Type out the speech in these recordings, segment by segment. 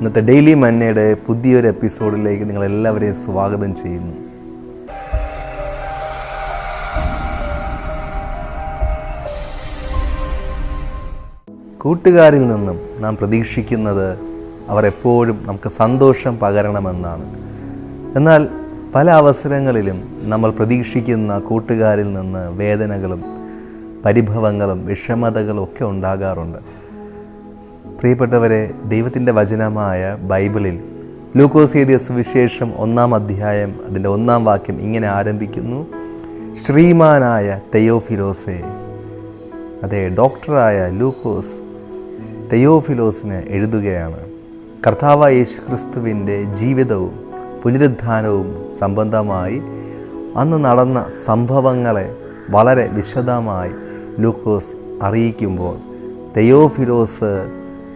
ഇന്നത്തെ ഡെയിലി മന്നയുടെ പുതിയൊരു എപ്പിസോഡിലേക്ക് നിങ്ങൾ എല്ലാവരെയും സ്വാഗതം ചെയ്യുന്നു. കൂട്ടുകാരിൽ നിന്നും നാം പ്രതീക്ഷിക്കുന്നത് അവർ എപ്പോഴും നമുക്ക് സന്തോഷം പകരണമെന്നാണ്. എന്നാൽ പല അവസരങ്ങളിലും നമ്മൾ പ്രതീക്ഷിക്കുന്ന കൂട്ടുകാരിൽ നിന്ന് വേദനകളും പരിഭവങ്ങളും വിഷമതകളും ഒക്കെ ഉണ്ടാകാറുണ്ട്. പ്രിയപ്പെട്ടവരെ ദൈവത്തിന്റെ വചനമായ ബൈബിളിൽ ലൂക്കോസ് സുവിശേഷം ഒന്നാം അധ്യായം അതിന്റെ ഒന്നാം വാക്യം ഇങ്ങനെ ആരംഭിക്കുന്നു. ശ്രീമാനായ തെയോഫിലോസെ അതെ ഡോക്ടറായ ലൂക്കോസ് തെയോഫിലോസിന് എഴുതുകയാണ്. കർത്താവായ യേശു ക്രിസ്തുവിന്റെ ജീവിതവും പുനരുദ്ധാനവും സംബന്ധമായി അന്ന് നടന്ന സംഭവങ്ങളെ വളരെ വിശദമായി ലൂക്കോസ് അറിയിക്കുമ്പോൾ തെയോഫിലോസ്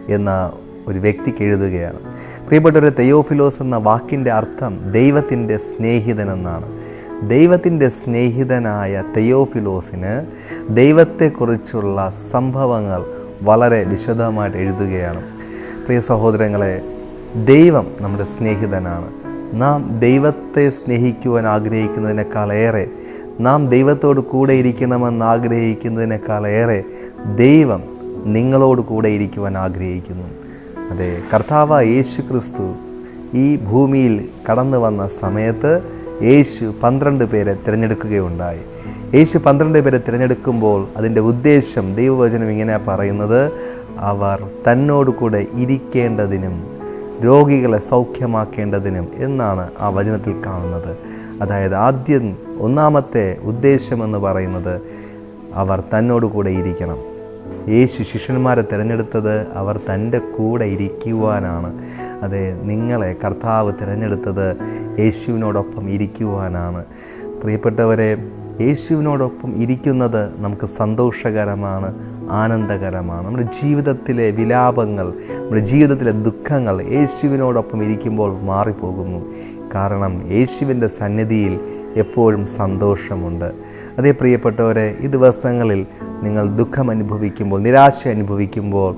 എന്ന ഒരു വ്യക്തിക്ക് എഴുതുകയാണ്. പ്രിയപ്പെട്ടവരെ തെയോഫിലോസ് എന്ന വാക്കിന്റെ അർത്ഥം ദൈവത്തിന്റെ സ്നേഹിതൻ എന്നാണ് ദൈവത്തിന്റെ സ്നേഹിതനായ തെയോഫിലോസിന് ദൈവത്തെക്കുറിച്ചുള്ള സംഭവങ്ങൾ വളരെ വിശദമായിട്ട് എഴുതുകയാണ്. പ്രിയ സഹോദരങ്ങളെ ദൈവം നമ്മുടെ സ്നേഹിതനാണ്. നാം ദൈവത്തെ സ്നേഹിക്കുവാൻ ആഗ്രഹിക്കുന്നതിനേക്കാളേറെ നാം ദൈവത്തോട് കൂടെ ഇരിക്കണമെന്ന് ആഗ്രഹിക്കുന്നതിനേക്കാളേറെ ദൈവം നിങ്ങളോട് കൂടെ ഇരിക്കുവാൻ ആഗ്രഹിക്കുന്നു. അതെ കർത്താവ് യേശു ക്രിസ്തു ഈ ഭൂമിയിൽ കടന്നു വന്ന സമയത്ത് യേശു പന്ത്രണ്ട് പേരെ തിരഞ്ഞെടുക്കുകയുണ്ടായി. യേശു പന്ത്രണ്ട് പേരെ തിരഞ്ഞെടുക്കുമ്പോൾ അതിന്റെ ഉദ്ദേശം ദൈവവചനം ഇങ്ങനെ പറയുന്നത് അവർ തന്നോട് കൂടെ ഇരിക്കേണ്ടതിനും രോഗികളെ സൗഖ്യമാക്കേണ്ടതിനും എന്നാണ് ആ വചനത്തിൽ കാണുന്നത്. അതായത് ആദ്യം ഒന്നാമത്തെ ഉദ്ദേശമെന്ന് പറയുന്നത് അവർ തന്നോട് കൂടെ ഇരിക്കണം. യേശു ശിഷ്യന്മാരെ തിരഞ്ഞെടുത്തത് അവർ തന്റെ കൂടെ ഇരിക്കുവാനാണ്. അതെ നിങ്ങളെ കർത്താവ് തിരഞ്ഞെടുത്തത് യേശുവിനോടൊപ്പം ഇരിക്കുവാനാണ്. പ്രിയപ്പെട്ടവരെ യേശുവിനോടൊപ്പം ഇരിക്കുന്നത് നമുക്ക് സന്തോഷകരമാണ് ആനന്ദകരമാണ്. നമ്മുടെ ജീവിതത്തിലെ വിലാപങ്ങൾ നമ്മുടെ ജീവിതത്തിലെ ദുഃഖങ്ങൾ യേശുവിനോടൊപ്പം ഇരിക്കുമ്പോൾ മാറിപ്പോകുന്നു. കാരണം യേശുവിന്റെ സന്നിധിയിൽ എപ്പോഴും സന്തോഷമുണ്ട്. അതേ പ്രിയപ്പെട്ടവരെ ഈ ദിവസങ്ങളിൽ നിങ്ങൾ ദുഃഖം അനുഭവിക്കുമ്പോൾ നിരാശ അനുഭവിക്കുമ്പോൾ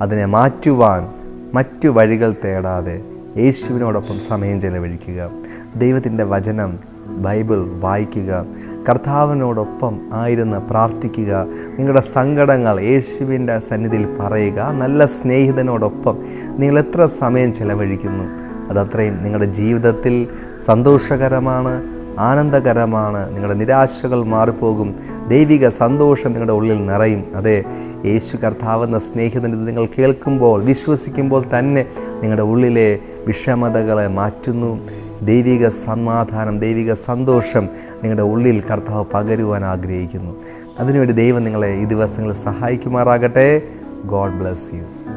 അതിനെ മാറ്റുവാൻ മറ്റു വഴികൾ തേടാതെ യേശുവിനോടൊപ്പം സമയം ചെലവഴിക്കുക. ദൈവത്തിന്റെ വചനം ബൈബിൾ വായിക്കുക. കർത്താവിനോടൊപ്പം ആയിരുന്ന് പ്രാർത്ഥിക്കുക. നിങ്ങളുടെ സങ്കടങ്ങൾ യേശുവിന്റെ സന്നിധിയിൽ പറയുക. നല്ല സ്നേഹിതനോടൊപ്പം നിങ്ങൾ എത്ര സമയം ചെലവഴിക്കുന്നു. അതത്രയും നിങ്ങളുടെ ജീവിതത്തിൽ സന്തോഷകരമാണ്. ആനന്ദകരമാണ്. നിങ്ങളുടെ നിരാശകൾ മാറിപ്പോകും. ദൈവിക സന്തോഷം നിങ്ങളുടെ ഉള്ളിൽ നിറയും. അതെ യേശു കർത്താവെന്ന സ്നേഹിതന്റെ നിങ്ങൾ കേൾക്കുമ്പോൾ വിശ്വസിക്കുമ്പോൾ തന്നെ നിങ്ങളുടെ ഉള്ളിലെ വിഷമതകളെ മാറ്റുന്നു. ദൈവിക സമാധാനം ദൈവിക സന്തോഷം നിങ്ങളുടെ ഉള്ളിൽ കർത്താവ് പകരുവാൻ ആഗ്രഹിക്കുന്നു. അതിനുവേണ്ടി ദൈവം നിങ്ങളെ ഈ ദിവസങ്ങളിൽ സഹായിക്കുമാറാകട്ടെ. God bless you.